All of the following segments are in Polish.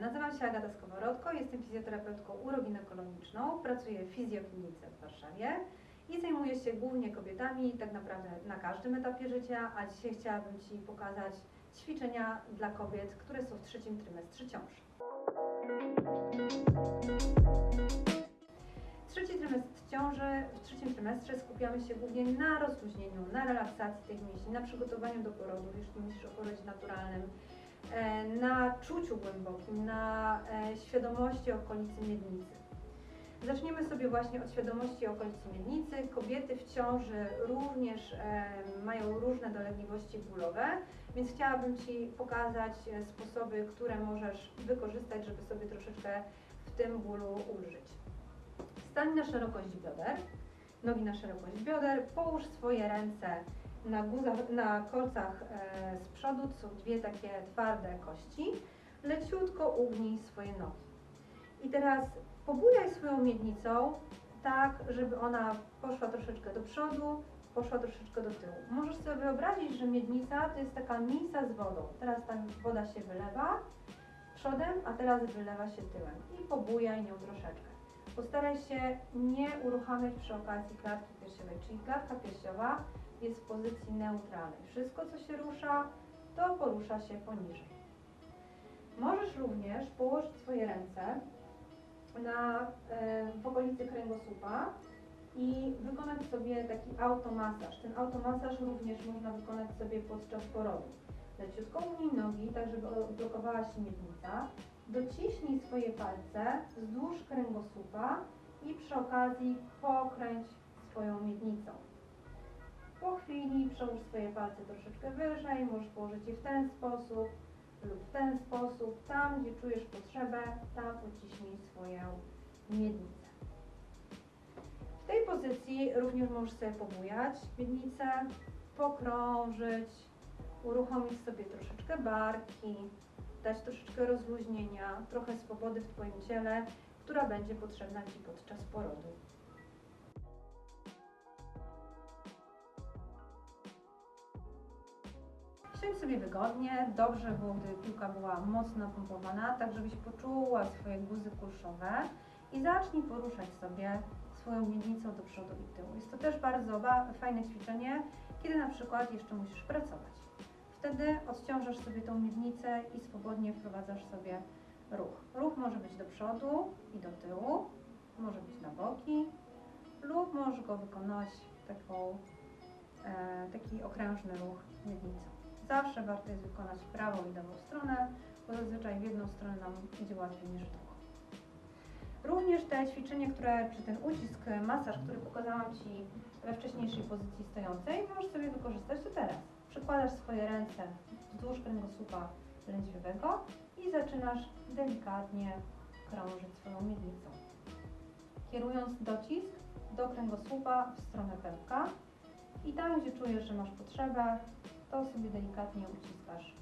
Nazywam się Agata Skowrodko, jestem fizjoterapeutką uroginekologiczną, pracuję w fizjoklinice w Warszawie i zajmuję się głównie kobietami tak naprawdę na każdym etapie życia, a dzisiaj chciałabym Ci pokazać ćwiczenia dla kobiet, które są w trzecim trymestrze ciąży. Trzeci trymestr ciąży, w trzecim trymestrze skupiamy się głównie na rozluźnieniu, na relaksacji tych mięśni, na przygotowaniu do porodu, jeśli myślisz o porodzie naturalnym, na czuciu głębokim, na e, świadomości okolicy miednicy. Zaczniemy sobie właśnie od świadomości okolicy miednicy. Kobiety w ciąży również e, mają różne dolegliwości bólowe, więc chciałabym Ci pokazać e, sposoby, które możesz wykorzystać, żeby sobie troszeczkę w tym bólu ulżyć. Stań na szerokość bioder, nogi na szerokość bioder, połóż swoje ręce na, guzach, na kolcach e, z przodu, są dwie takie twarde kości. Leciutko ugnij swoje nogi. I teraz pobujaj swoją miednicą tak, żeby ona poszła troszeczkę do przodu, poszła troszeczkę do tyłu. Możesz sobie wyobrazić, że miednica to jest taka misa z wodą. Teraz ta woda się wylewa przodem, a teraz wylewa się tyłem. I pobujaj nią troszeczkę. Postaraj się nie uruchamiać przy okazji klatki piersiowej, czyli klatka piersiowa jest w pozycji neutralnej. Wszystko, co się rusza, to porusza się poniżej. Możesz również położyć swoje ręce na, e, w okolicy kręgosłupa i wykonać sobie taki automasaż. Ten automasaż również można wykonać sobie podczas porodu. Leciutko ugnij nogi, tak żeby odblokowała się miednica. Dociśnij swoje palce wzdłuż kręgosłupa i przy okazji pokręć swoją miednicą. Po chwili przełóż swoje palce troszeczkę wyżej, możesz położyć je w ten sposób lub w ten sposób. Tam, gdzie czujesz potrzebę, tam uciśnij swoją miednicę. W tej pozycji również możesz sobie pobujać miednicę, pokrążyć, uruchomić sobie troszeczkę barki, dać troszeczkę rozluźnienia, trochę swobody w Twoim ciele, która będzie potrzebna Ci podczas porodu. Siądź sobie wygodnie, dobrze było, gdyby piłka była mocno napompowana, tak żebyś poczuła swoje guzy kulszowe i zacznij poruszać sobie swoją miednicą do przodu i tyłu. Jest to też bardzo ba- fajne ćwiczenie, kiedy na przykład jeszcze musisz pracować. Wtedy odciążasz sobie tą miednicę i swobodnie wprowadzasz sobie ruch. Ruch może być do przodu i do tyłu, może być na boki lub możesz go wykonać taką, e, taki okrężny ruch miednicą. Zawsze warto jest wykonać prawą i lewą stronę, bo zazwyczaj w jedną stronę nam idzie łatwiej niż w drugą. Również te ćwiczenie, które, czy ten ucisk, masaż, który pokazałam Ci we wcześniejszej pozycji stojącej, możesz sobie wykorzystać to teraz. Przykładasz swoje ręce wzdłuż kręgosłupa lędźwiowego i zaczynasz delikatnie krążyć swoją miednicą. Kierując docisk do kręgosłupa w stronę pępka i tam, gdzie czujesz, że masz potrzebę, to sobie delikatnie uciskasz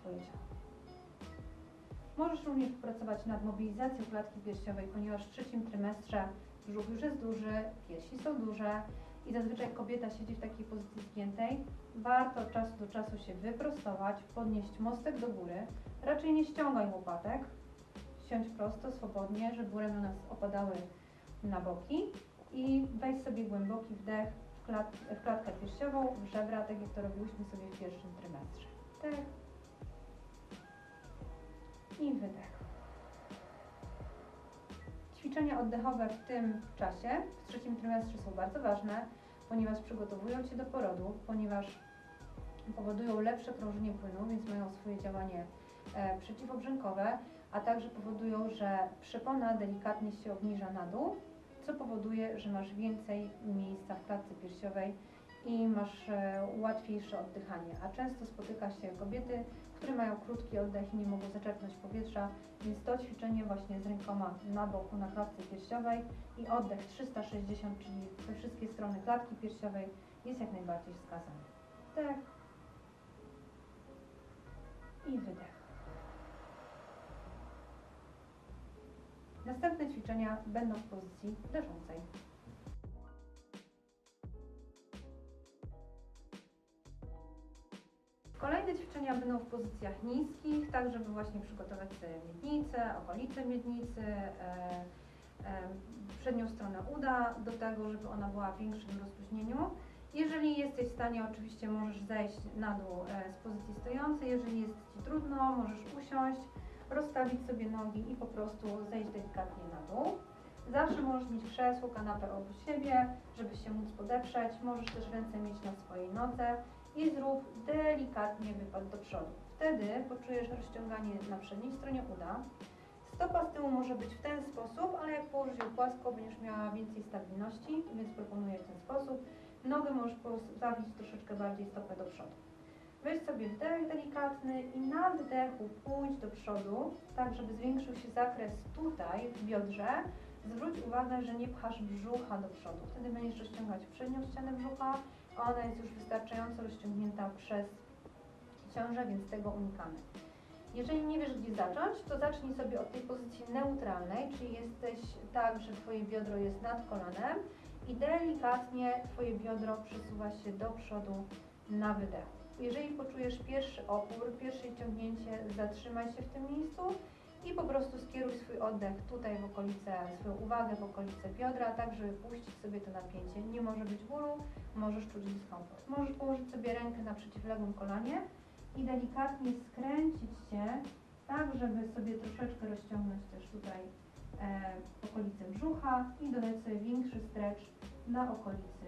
swoje ciało. Możesz również pracować nad mobilizacją klatki piersiowej, ponieważ w trzecim trymestrze brzuch już jest duży, piersi są duże i zazwyczaj kobieta siedzi w takiej pozycji zgiętej. Warto od czasu do czasu się wyprostować, podnieść mostek do góry. Raczej nie ściągaj łopatek. Siądź prosto, swobodnie, żeby ramiona opadały na boki i weź sobie głęboki wdech w, klat, w klatkę piersiową, w żebra, tak jak to robiłyśmy sobie w pierwszym trymestrze. Wdech i wydech. Ćwiczenia oddechowe w tym czasie, w trzecim trymestrze są bardzo ważne, ponieważ przygotowują Cię do porodu, ponieważ powodują lepsze krążenie płynu, więc mają swoje działanie e, przeciwobrzękowe, a także powodują, że przepona delikatnie się obniża na dół, co powoduje, że masz więcej miejsca w klatce piersiowej i masz e, łatwiejsze oddychanie. A często spotyka się kobiety, które mają krótki oddech i nie mogą zaczerpnąć powietrza, więc to ćwiczenie właśnie z rękoma na boku na klatce piersiowej i oddech 360, czyli we wszystkie strony klatki piersiowej jest jak najbardziej wskazane. Wdech i wydech. Następne ćwiczenia będą w pozycji leżącej. Kolejne ćwiczenia będą w pozycjach niskich, tak żeby właśnie przygotować sobie miednicę, okolice miednicy, e, e, przednią stronę uda do tego, żeby ona była w większym rozluźnieniu. Jeżeli jesteś w stanie, oczywiście możesz zejść na dół e, z pozycji stojącej. Jeżeli jest Ci trudno, możesz usiąść, rozstawić sobie nogi i po prostu zejść delikatnie na dół. Zawsze możesz mieć krzesło, kanapę obok siebie, żeby się móc podeprzeć. Możesz też ręce mieć na swojej nodze i zrób delikatnie wypad do przodu. Wtedy poczujesz rozciąganie na przedniej stronie uda. Stopa z tyłu może być w ten sposób, ale jak położysz ją płasko, będziesz miała więcej stabilności, więc proponuję w ten sposób. Nogę możesz postawić troszeczkę bardziej stopę do przodu. Weź sobie wdech delikatny i na wdechu pójdź do przodu, tak żeby zwiększył się zakres tutaj w biodrze. Zwróć uwagę, że nie pchasz brzucha do przodu. Wtedy będziesz rozciągać przednią ścianę brzucha, ona jest już wystarczająco rozciągnięta przez ciążę, więc tego unikamy. Jeżeli nie wiesz, gdzie zacząć, to zacznij sobie od tej pozycji neutralnej, czyli jesteś tak, że Twoje biodro jest nad kolanem i delikatnie Twoje biodro przesuwa się do przodu na wydechu. Jeżeli poczujesz pierwszy opór, pierwsze ciągnięcie, zatrzymaj się w tym miejscu i po prostu skieruj swój oddech tutaj w okolice, swoją uwagę w okolice biodra, tak żeby puścić sobie to napięcie. Nie może być bólu, możesz czuć dyskomfort. Możesz położyć sobie rękę na przeciwległym kolanie i delikatnie skręcić się, tak żeby sobie troszeczkę rozciągnąć też tutaj e, okolice brzucha i dodać sobie większy stretch na okolicy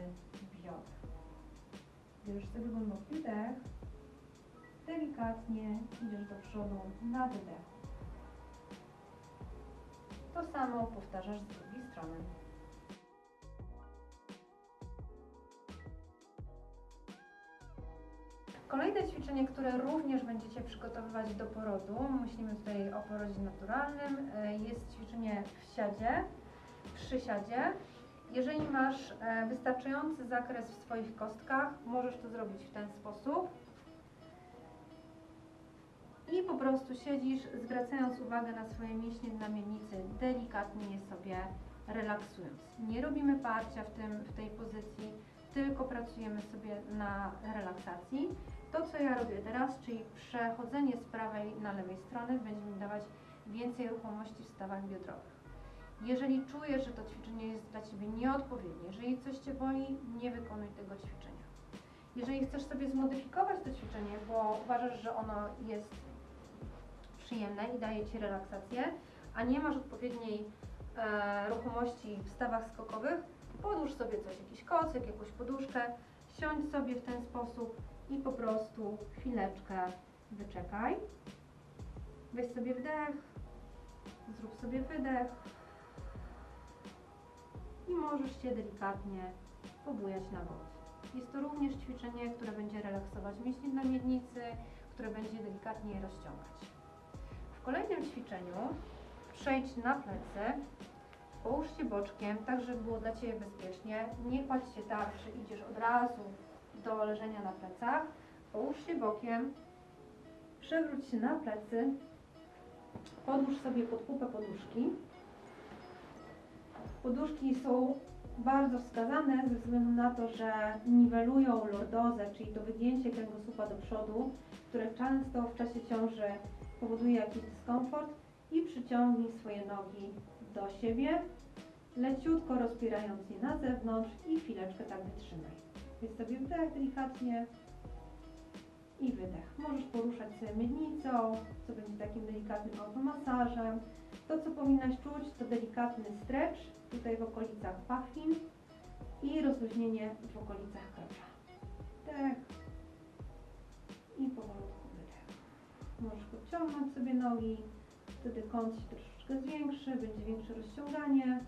biodra. Bierzesz sobie głęboki wdech, delikatnie idziesz do przodu na wydechu. To samo powtarzasz z drugiej strony. Kolejne ćwiczenie, które również będziecie przygotowywać do porodu, myślimy tutaj o porodzie naturalnym, e, jest ćwiczenie w siadzie, w przysiadzie. Jeżeli masz e, wystarczający zakres w swoich kostkach, możesz to zrobić w ten sposób. I po prostu siedzisz, zwracając uwagę na swoje mięśnie na miednicy, delikatnie je sobie relaksując. Nie robimy parcia w, tym, w tej pozycji, tylko pracujemy sobie na relaksacji. To, co ja robię teraz, czyli przechodzenie z prawej na lewej strony, będzie mi dawać więcej ruchomości w stawach biodrowych. Jeżeli czujesz, że to ćwiczenie jest dla Ciebie nieodpowiednie, jeżeli coś Cię boli, nie wykonuj tego ćwiczenia. Jeżeli chcesz sobie zmodyfikować to ćwiczenie, bo uważasz, że ono jest przyjemne i daje Ci relaksację, a nie masz odpowiedniej e, ruchomości w stawach skokowych, podłóż sobie coś, jakiś kocyk, jakąś poduszkę, siądź sobie w ten sposób i po prostu chwileczkę wyczekaj. Weź sobie wdech, zrób sobie wydech i możesz się delikatnie pobujać na bok. Jest to również ćwiczenie, które będzie relaksować mięśnie na miednicy, które będzie delikatnie je rozciągać. W kolejnym ćwiczeniu przejdź na plecy, połóż się boczkiem, tak żeby było dla Ciebie bezpiecznie. Nie kładź się tak, że idziesz od razu do leżenia na plecach. Połóż się bokiem, przewróć się na plecy, podłóż sobie pod pupę poduszki. Poduszki są bardzo wskazane ze względu na to, że niwelują lordozę, czyli to wygięcie kręgosłupa do przodu, które często w czasie ciąży powoduje jakiś dyskomfort i przyciągnij swoje nogi do siebie, leciutko rozpierając je na zewnątrz i chwileczkę tak wytrzymaj. Jest sobie wdech delikatnie i wydech. Możesz poruszać sobie miednicą, co będzie takim delikatnym automasażem. To, co powinnaś czuć, to delikatny stretch tutaj w okolicach pachwin i rozluźnienie w okolicach krocza. Wdech Możesz podciągnąć sobie nogi, wtedy kąt się troszeczkę zwiększy, będzie większe rozciąganie.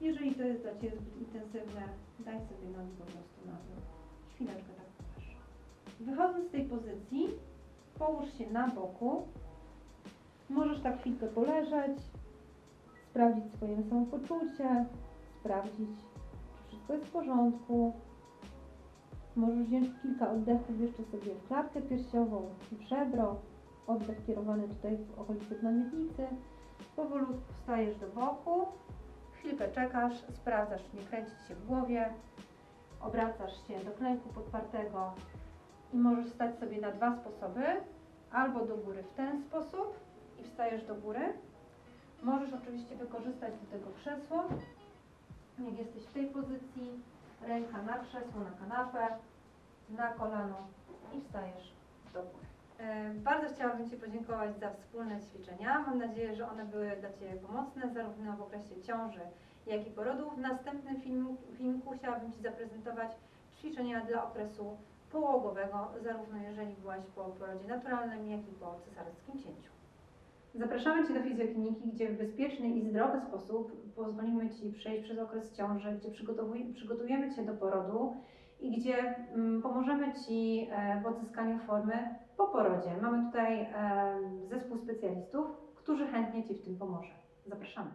Jeżeli to jest dla Ciebie zbyt intensywne, daj sobie nogi po prostu na dół. Chwileczkę tak popatrz. Wychodząc z tej pozycji, połóż się na boku. Możesz tak chwilkę poleżeć, sprawdzić swoje samopoczucie, sprawdzić, czy wszystko jest w porządku. Możesz wziąć kilka oddechów jeszcze sobie w klatkę piersiową, w żebro, oddech kierowany tutaj w okolicy znamiennicy. Powolutku wstajesz do boku, chwilkę czekasz, sprawdzasz, nie kręcić się w głowie, obracasz się do klęku podpartego I możesz stać sobie na dwa sposoby. Albo do góry w ten sposób i wstajesz do góry. Możesz oczywiście wykorzystać do tego krzesło. Jak jesteś w tej pozycji, ręka na krzesło, na kanapę, na kolano i wstajesz do góry. E, Bardzo chciałabym Ci podziękować za wspólne ćwiczenia. Mam nadzieję, że one były dla Ciebie pomocne zarówno w okresie ciąży, jak i porodu. W następnym filmiku chciałabym Ci zaprezentować ćwiczenia dla okresu połogowego, zarówno jeżeli byłaś po porodzie naturalnym, jak i po cesarskim cięciu. Zapraszamy Cię do fizjokliniki, gdzie w bezpieczny i zdrowy sposób pozwolimy Ci przejść przez okres ciąży, gdzie przygotujemy Cię do porodu i gdzie mm, pomożemy Ci e, w odzyskaniu formy po porodzie. Mamy tutaj zespół specjalistów, którzy chętnie Ci w tym pomoże. Zapraszamy.